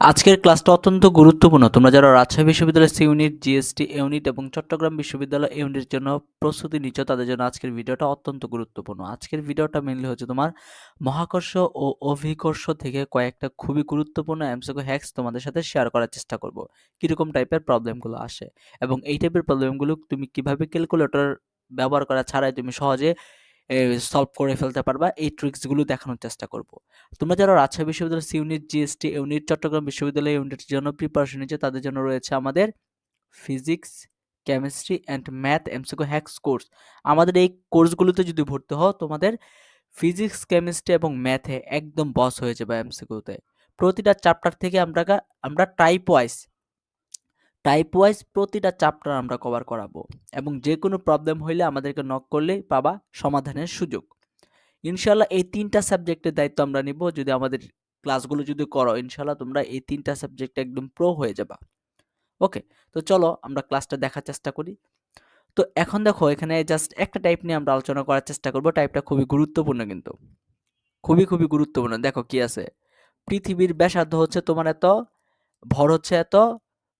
আজকের ক্লাসটা অত্যন্ত গুরুত্বপূর্ণ। তোমরা যারা রাজশাহী বিশ্ববিদ্যালয়ের সি ইউনিট, জিএসটি, ইউনিট এবং চট্টগ্রাম বিশ্ববিদ্যালয় ইউনিটের জন্য প্রস্তুতি নিচ্ছ, তাদের জন্য আজকের ভিডিওটা অত্যন্ত গুরুত্বপূর্ণ। আজকের ভিডিওটা মেনলি হচ্ছে তোমার মহাকর্ষ ও অভিকর্ষ থেকে কয়েকটা খুবই গুরুত্বপূর্ণ এমসিকিউ হ্যাক্স তোমাদের সাথে শেয়ার করার চেষ্টা করব। কীরকম টাইপের প্রবলেমগুলো আসে এবং এই টাইপের প্রবলেমগুলো তুমি কীভাবে ক্যালকুলেটর ব্যবহার করা ছাড়াই তুমি সহজে সলভ করে ফেলতে পারবা, এই ট্রিক্সগুলো দেখানোর চেষ্টা করব। তোমরা যারা রাজশাহী বিশ্ববিদ্যালয় C unit GST unit Chattogram বিশ্ববিদ্যালয় ইউনিটের জন্য প্রিপারেশন নিচ্ছে তাদের জন্য রয়েছে আমাদের physics chemistry and math MCQ hacks course আমাদের এই কোর্সগুলোতে যদি ভর্তি হও, তোমাদের ফিজিক্স কেমিস্ট্রি এবং ম্যাথে একদম বস হয়ে যাবে এমসিকিউতে প্রতিটা চ্যাপ্টার থেকে আমরা আমরা টাইপ ওয়াইজ টাইপ ওয়াইজ প্রতিটা চ্যাপ্টার আমরা কভার করাবো এবং যে কোনো প্রবলেম হইলে আমাদেরকে নক করলেই পাবা সমাধানের সুযোগ। ইনশাল্লাহ এই তিনটা সাবজেক্টের দায়িত্ব আমরা নিব, যদি আমাদের ক্লাসগুলো যদি করো ইনশাল্লাহ তোমরা এই তিনটা সাবজেক্টে একদম প্রো হয়ে যাবা। ওকে তো চলো আমরা ক্লাসটা দেখার চেষ্টা করি। তো এখন দেখো, এখানে জাস্ট একটা টাইপ নিয়ে আমরা আলোচনা করার চেষ্টা করব। টাইপটা খুবই গুরুত্বপূর্ণ কিন্তু। খুবই খুবই গুরুত্বপূর্ণ। দেখো কি আছে। পৃথিবীর ব্যাসার্ধ হচ্ছে তোমার এত, ভর হচ্ছে এত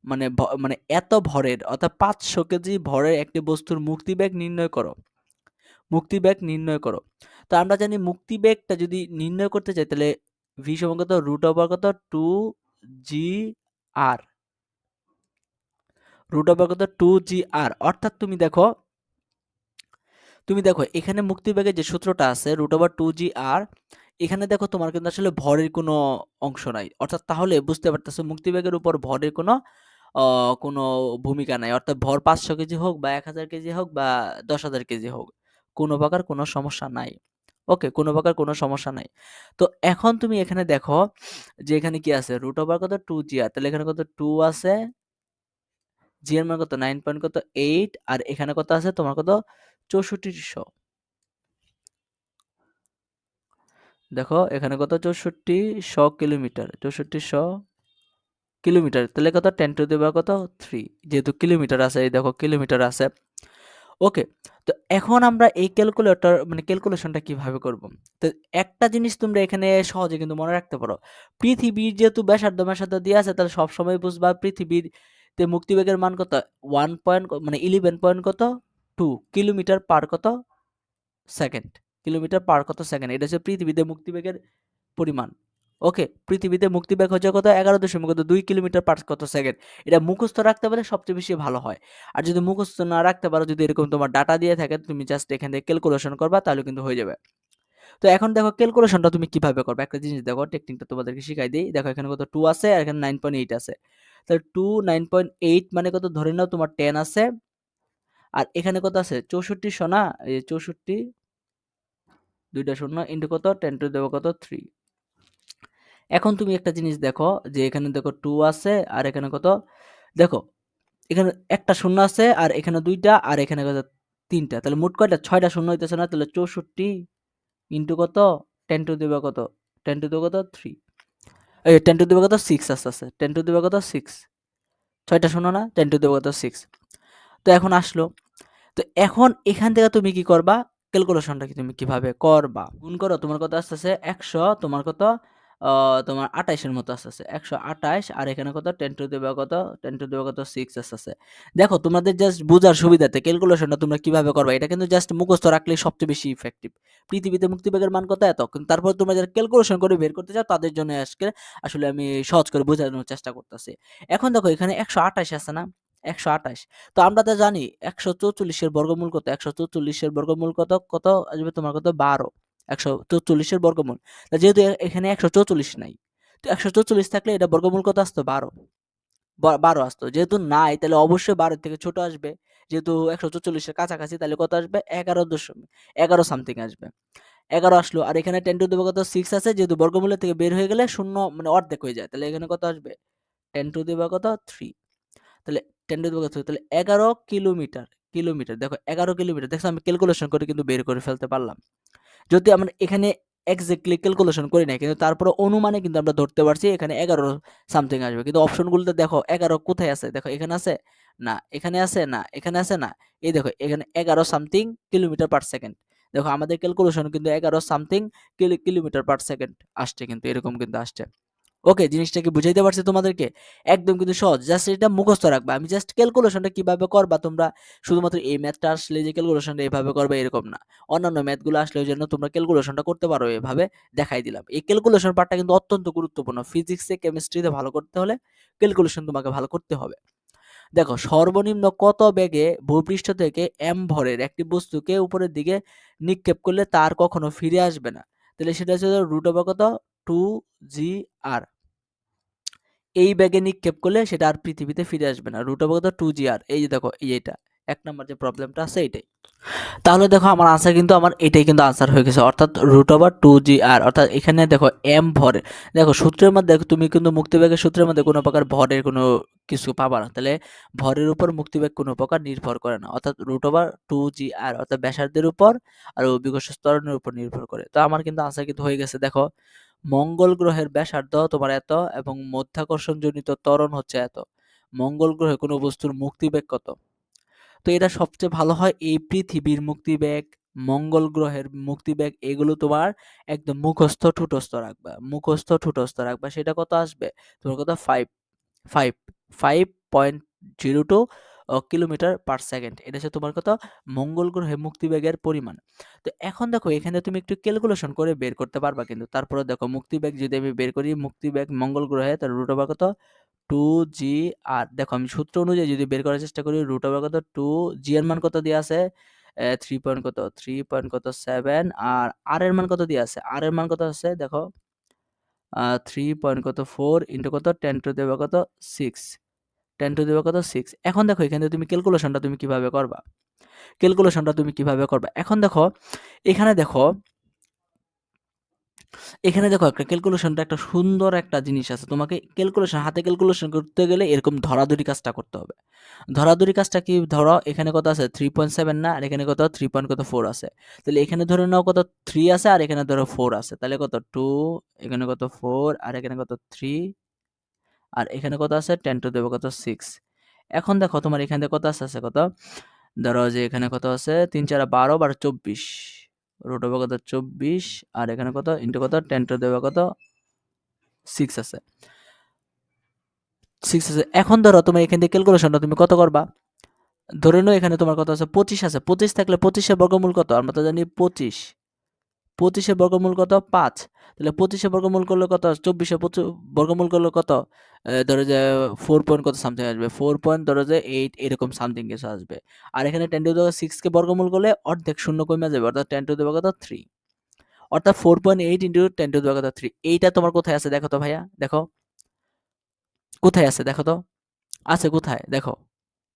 মানে মানে এত ভরের, অর্থাৎ পাঁচশো কেজি ভরের একটি বস্তুর মুক্তিবেগ নির্ণয় করো। মুক্তিবেগ নির্ণয় করো। তো আমরা জানি মুক্তিবেগটা যদি নির্ণয় করতে চাই, তাহলে ভি সমান কত রুট ওভার কত two G R root over কত টু জি আর অর্থাৎ তুমি দেখো তুমি দেখো এখানে মুক্তি মুক্তিবেগের যে সূত্রটা আছে root over two G R এখানে দেখো তোমার কিন্তু আসলে ভরের কোনো অংশ নাই। অর্থাৎ তাহলে বুঝতে পারতেছো মুক্তিবেগের উপর ভরের কোনো কোনো ভূমিকা নাই। অর্থাৎ ভর পাঁচশো কেজি হোক বা এক হাজার কেজি হোক বা দশ হাজার কেজি হোক, কোনো প্রকার কোনো সমস্যা নাই। ওকে, কোনো প্রকার কোনো সমস্যা নাই। তো এখন তুমি এখানে দেখো যে এখানে কি আছে? রুট ওভার কত? আর। তাহলে এখানে কত? টু আছে। জি এর মান কত? নাইন পয়েন্ট কত? এইট আর এখানে কত আছে? তোমার কত? চৌষট্টিশো। দেখো, এখানে কত? চৌষট্টি শ কিলোমিটার। চৌষট্টি শ কিলোমিটার। তাহলে কত? টেন টু দেবা কত? থ্রি যেহেতু কিলোমিটার আছে, এই দেখো কিলোমিটার আছে। ওকে তো এখন আমরা এই ক্যালকুলেটর মানে ক্যালকুলেশনটা কীভাবে করব? তো একটা জিনিস তোমরা এখানে সহজে কিন্তু মনে রাখতে পারো। পৃথিবীর যেহেতু ব্যাসার্ধ ব্যাসার্ধ দিয়ে আছে, তাহলে সবসময় বুঝবা পৃথিবীর তে মুক্তিবেগের মান কত? ওয়ান পয়েন্ট মানে ইলেভেন পয়েন্ট কত? টু কিলোমিটার পার কত? সেকেন্ড কিলোমিটার পার কত? সেকেন্ড এটা হচ্ছে পৃথিবীতে মুক্তিবেগের পরিমাণ। ওকে, পৃথিবীতে মুক্তি মুক্তিবেগ হচ্ছে কত? এগারো দশমিক কত? দুই কিলোমিটার পার কত সেকেন্ড? এটা মুখস্থ রাখতে পারলে সবচেয়ে বেশি ভালো হয়। আর যদি মুখস্থ না রাখতে পারো, যদি এরকম তোমার ডাটা দিয়ে থাকে, তুমি জাস্ট এখান থেকে ক্যালকুলেশন করবা, তাহলে কিন্তু হয়ে যাবে। তো এখন দেখো ক্যালকুলেশনটা তুমি কীভাবে করবে? একটা জিনিস দেখো টেকনিকটা তোমাদেরকে শিখাই দিই। দেখো এখানে কত টু আছে আর এখানে নাইন পয়েন্ট এইট আছে। তাহলে টু নাইন পয়েন্ট এইট মানে কত? ধরে নাও তোমার টেন আছে। আর এখানে কত আছে? চৌষট্টি সোনা এই চৌষট্টি, দুইটা শূন্য ইন্টু কত? টেন টু দেবো কত? থ্রি এখন তুমি একটা জিনিস দেখো, যে এখানে দেখো টু আছে, আর এখানে কত? দেখো, এখানে একটা শূন্য আছে, আর এখানে দুইটা, আর এখানে কত? তিনটা। তাহলে মোট কয়টা? ছয়টা শূন্য হইতেছে না? তাহলে চৌষট্টি ইন্টু কত? টেন টু দেবে কত? টেন টু দেবে কত? থ্রি এই টেন টু দেবে কত? সিক্স আস্তে আস্তে টেন টু দেবে কত? সিক্স ছয়টা শূন্য না? টেন টু দেবে কত? সিক্স তো এখন আসলো। তো এখন এখান থেকে তুমি কি করবা? ক্যালকুলেশনটা কি তুমি কীভাবে করবা? গুণ করো, তোমার কত আসতেছে? একশো, তোমার কত? তোমার আঠাইশের মতো আসতেছে। একশো আঠাইশ আর এখানে কত? টেন টু দেবে কত? টেন টু দেবে কত? সিক্স আসতেছে। দেখো, তোমাদের জাস্ট বোঝার সুবিধাতে ক্যালকুলেশনটা তোমরা কীভাবে করবে, এটা কিন্তু জাস্ট মুখস্থ রাখলে সবচেয়ে বেশি ইফেক্টিভ পৃথিবীতে মুক্তিবেগের মান কত এত? কিন্তু তারপর তোমরা যারা ক্যালকুলেশন করে বের করতে চাও, তাদের জন্য আজকে আসলে আমি সহজ করে বোঝানোর চেষ্টা করতেছি। এখন দেখো, এখানে একশো আঠাশ আছে না? একশো আঠাশ তো আমরা তো জানি, একশো চৌচল্লিশের বর্গমূল কত? একশো চৌচল্লিশের বর্গমূল কত? কত? আসবে তোমার কত? বারো। একশো চৌচল্লিশের বর্গমূল। যেহেতু এখানে একশো চৌচল্লিশ নাই, তো একশো চৌচল্লিশ থাকলে এটা বর্গমূল কত আসতো? বারো। বারো আসতো। যেহেতু নাই, তাহলে অবশ্যই বারো থেকে ছোট আসবে। যেহেতু একশো চৌচল্লিশের কাছাকাছি, তাহলে কত আসবে? এগারো দশমিক, এগারো সামথিং আসবে। এগারো আসলো। আর এখানে টেন টু দেবে কত সিক্স আছে, যেহেতু বর্গমূলের থেকে বের হয়ে গেলে শূন্য মানে অর্ধেক হয়ে যায়। তাহলে এখানে কত আসবে? টেন টু দেবে কত থ্রি তাহলে টেন টু দেবে কত তাহলে এগারো কিলোমিটার কিলোমিটার। দেখো, এগারো কিলোমিটার। দেখো, আমি ক্যালকুলেশন করে কিন্তু বের করে ফেলতে পারলাম। যদি আমরা এখানে এক্স্যাক্টলি ক্যালকুলেশন করি না কিন্তু তারপরে অনুমানে কিন্তু আমরা ধরতে পারছি এখানে এগারো সামথিং আসবে। কিন্তু অপশনগুলোতে দেখো এগারো কোথায় আছে? দেখো এখানে আছে? না, এখানে আছে? না, এখানে আছে? না। এই দেখো, এখানে এগারো সামথিং কিলোমিটার পার সেকেন্ড দেখো আমাদের ক্যালকুলেশন কিন্তু এগারো সামথিং কিলোমিটার পার সেকেন্ড আসছে কিন্তু, এরকম কিন্তু আসছে। ওকে, জিনিসটা কি বুঝাইতে পারছি তোমাদেরকে? একদম কিন্তু সহজ জাস্ট এটা মুখস্থ রাখবা। আমি জাস্ট ক্যালকুলেশনটা কীভাবে করবা তোমরা? শুধুমাত্র এই ম্যাথটা আসলে যে ক্যালকুলেশনটা এভাবে করবে এরকম না। অন্যান্য ম্যাথগুলো আসলে ওই জন্য তোমরা ক্যালকুলেশনটা করতে পারো এভাবে দেখাই দিলাম। এই ক্যালকুলেশন পার্টটা কিন্তু অত্যন্ত গুরুত্বপূর্ণ। ফিজিক্সে কেমিস্ট্রিতে ভালো করতে হলে ক্যালকুলেশন তোমাকে ভালো করতে হবে। দেখো, সর্বনিম্ন কত বেগে ভূপৃষ্ঠ থেকে এম ভরের একটি বস্তুকে উপরের দিকে নিক্ষেপ করলে তার কখনো ফিরে আসবে না? তাহলে সেটা হচ্ছে রুট ওভার কত? Two G R. এই ব্যাগে নিক্ষেপ করলে সেটা আর পৃথিবীতে ফিরে আসবে না। রুট কত টু জি আর এই যে দেখো, এই এটা এক নম্বর যে প্রবলেমটা আছে এইটাই। তাহলে দেখো, আমার আনসার কিন্তু, আমার এটাই কিন্তু আনসার হয়ে গেছে। অর্থাৎ root over two G R অর্থাৎ এখানে দেখো এম ভরে দেখো, সূত্রের মধ্যে দেখো তুমি কিন্তু মুক্তিবেগের সূত্রের মধ্যে কোনো প্রকার ভরের কোনো কিছু পাবা না। তাহলে ভরের উপর মুক্তিবেগ কোনো প্রকার নির্ভর করে না। অর্থাৎ root over two G R অর্থাৎ ব্যাসার্ধের উপর আর অভিকর্ষ স্তরণের উপর নির্ভর করে। তো আমার কিন্তু আনসার কিন্তু হয়ে গেছে। দেখো মঙ্গল গ্রহের ব্যাসার্ধ তোমার এত এবং মধ্যাকর্ষণজনিত ত্বরণ হচ্ছে এত। মঙ্গল গ্রহে কোনো বস্তুর মুক্তিবেগ কত? তো এটা সবচেয়ে ভালো হয় এই পৃথিবীর মুক্তিবেগ, মঙ্গল গ্রহের মুক্তিবেগ, এগুলো তোমার একদম মুখস্থ ঠুটস্থ রাখবা। মুখস্থ ঠুটস্থ রাখবা। সেটা কত আসবে? তোমার কত? Five five five point zero two kilometre per second. এটা হচ্ছে তোমার কত মঙ্গল গ্রহে মুক্তিবেগের পরিমাণ। তো এখন দেখো এখানে তুমি একটু ক্যালকুলেশন করে বের করতে পারবা কিন্তু। তারপরে দেখো মুক্তিবেগ যদি আমি বের করি মুক্তিবেগ মঙ্গল গ্রহে, তার রুট ওভার কত? টু জি আর দেখো আমি সূত্র অনুযায়ী যদি বের করার চেষ্টা করি রুট ওভার কত? টু জি এর মান কত দিয়ে আছে? থ্রি পয়েন্ট কত? থ্রি পয়েন্ট কত? সেভেন আর আর এর মান কত দিয়ে আছে? আর এর মান কত আছে? দেখো থ্রি পয়েন্ট কত? ফোর ইন্টু কত? টেন টু দেবে কত? সিক্স টেন টু দেবে কত? সিক্স এখন দেখো, এখানে তুমি ক্যালকুলেশনটা তুমি কীভাবে করবা? ক্যালকুলেশনটা তুমি কীভাবে করবা? এখন দেখো, এখানে দেখো এখানে দেখো একটা ক্যালকুলেশনটা একটা সুন্দর একটা জিনিস আছে। তোমাকে ক্যালকুলেশন হাতে ক্যালকুলেশন করতে গেলে এরকম ধরাধরি কাজটা করতে হবে। ধরাধরি কাজটা কি? ধরো, এখানে কত আছে? থ্রি পয়েন্ট সেভেন না? আর এখানে কত? থ্রি পয়েন্ট কত? ফোর আছে। তাহলে এখানে ধরে নাও কত? থ্রি আছে, আর এখানে ধরো ফোর আছে। তাহলে কত? টু এখানে কত? ফোর আর এখানে কত? থ্রি আর এখানে কত আছে? টেন টু দেবো কত? সিক্স এখন দেখো তোমার এখানে কত আছে? আছে কত? ধরো যে এখানে কত আছে? তিন চার বারো বারো চব্বিশ। রুট হবে কত? চব্বিশ। আর এখানে কত? ইন্টু কত? টেন টু দেবে কত? সিক্স আছে। সিক্স আছে। এখন ধরো তুমি এখান থেকে ক্যালকুলেশনটা তুমি কত করবা? ধরে নাও এখানে তোমার কত আছে? পঁচিশ আছে। পঁচিশ থাকলে পঁচিশের বর্গমূল কত? আমরা তো জানি পঁচিশ। পঁচিশের বর্গমূল কত? পাঁচ। তাহলে পঁচিশে বর্গমূল করলে কত? চব্বিশে বর্গমূল করলে কত? ধরো যে ফোর পয়েন্ট কত সামথিং আসবে? ফোর পয়েন্ট ধরো যে এইট এরকম সামথিং কিছু আসবে। আর এখানে টেন টু দেওয়া সিক্সকে বর্গমূল করলে অর্ধেক শূন্য কমে যাবে, অর্থাৎ টেন টু দেওয়া কত? থ্রি অর্থাৎ four point eight into ten to দেওয়া কত? থ্রি এইটা তোমার কোথায় আছে দেখো তো ভাইয়া? দেখো। কোথায় আছে দেখো তো? আছে কোথায়? দেখো।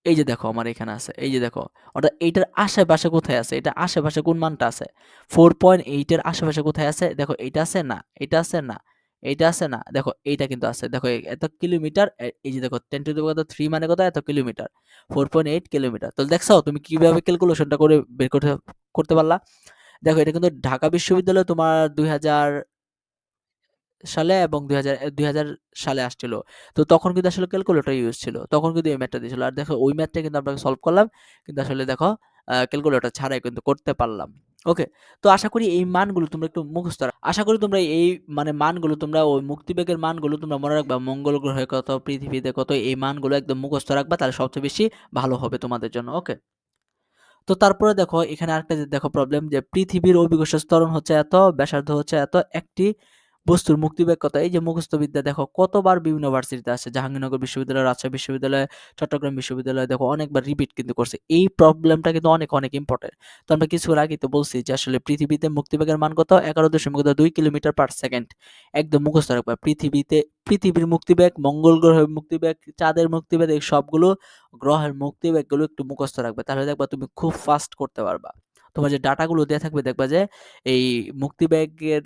এই যে দেখো আমার এখানে আছে এই যে দেখো অর্থাৎ এইটার আশেপাশে কোথায় আছে? এটা আশেপাশে কোন মানটা আছে? ফোর পয়েন্ট এইটের আশেপাশে কোথায় আছে? দেখো এইটা আছে না এটা আছে না এইটা আছে না দেখো এইটা কিন্তু আছে দেখো এত কিলোমিটার এই যে দেখো টেন টু কত থ্রি মানে কত? এত kilometre four point eight kilometre. তো দেখছ তুমি কীভাবে ক্যালকুলেশনটা করে বের করতে করতে পারলা? দেখো এটা কিন্তু ঢাকা বিশ্ববিদ্যালয়ে তোমার দুই হাজার সালে এবং দুই হাজার সালে আসছিল। তো তখন কিন্তু আসলে ক্যালকুলেটর ইউজ ছিল। তখন কিন্তু এই ম্যাথটা দিয়েছিল। আর দেখো, ওই ম্যাথটা কিন্তু আমরা সলভ করলাম। কিন্তু আসলে দেখো ক্যালকুলেটর ছাড়াই কিন্তু করতে পারলাম। ওকে তো আশা করি এই মানগুলো তোমরা একটু মুখস্থ আশা করি তোমরা এই মানে মানগুলো তোমরা ওই মুক্তিবেগের মানগুলো তোমরা মনে রাখবা। মঙ্গল গ্রহে কত, পৃথিবীতে কত, এই মানগুলো একদম মুখস্থ রাখবা। তাহলে সবচেয়ে বেশি ভালো হবে তোমাদের জন্য। ওকে তো তারপরে দেখো, এখানে আরেকটা দেখো প্রবলেম যে, পৃথিবীর অভিকর্ষ স্তরণ হচ্ছে এত, ব্যাসার্ধ হচ্ছে এত, একটি বস্তুর মুক্তিবেগ কত এই যে মুখস্থ বিদ্যা দেখো, কতবার বিভিন্ন ভার্সিটিতে আসে, জাহাঙ্গীরনগর বিশ্ববিদ্যালয়, রাজশাহী বিশ্ববিদ্যালয়, চট্টগ্রাম বিশ্ববিদ্যালয়, দেখো, অনেকবার রিপিট কিন্তু করছে। এই প্রবলেমটা কিন্তু অনেক অনেক ইম্পর্টেন্ট তো আমরা কিছু আগে তো বলছি যে আসলে পৃথিবীতে মুক্তিবেগের মান কত? এগারো দশমিক দুই কিলোমিটার পার সেকেন্ড একদম মুখস্থ রাখবা, পৃথিবীতে, পৃথিবীর মুক্তিবেগ, মঙ্গল গ্রহের মুক্তিবেগ, চাঁদের মুক্তিবেগ, এই সবগুলো গ্রহের মুক্তিবেগগুলো একটু মুখস্থ রাখবে। তাহলে দেখবা তুমি খুব ফাস্ট করতে পারবা। তোমার যে ডাটাগুলো দেওয়া থাকবে, দেখবা যে এই মুক্তিবেগের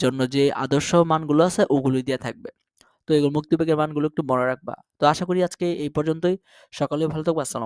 জন্য যে আদর্শ মানগুলো আছে, ওগুলোই দিয়ে থাকবে। তো এগুলো মুক্তিবেগের মানগুলো একটু মনে রাখবা। তো আশা করি আজকে এই পর্যন্তই। সকলে ভালো থাকব। আসসালাম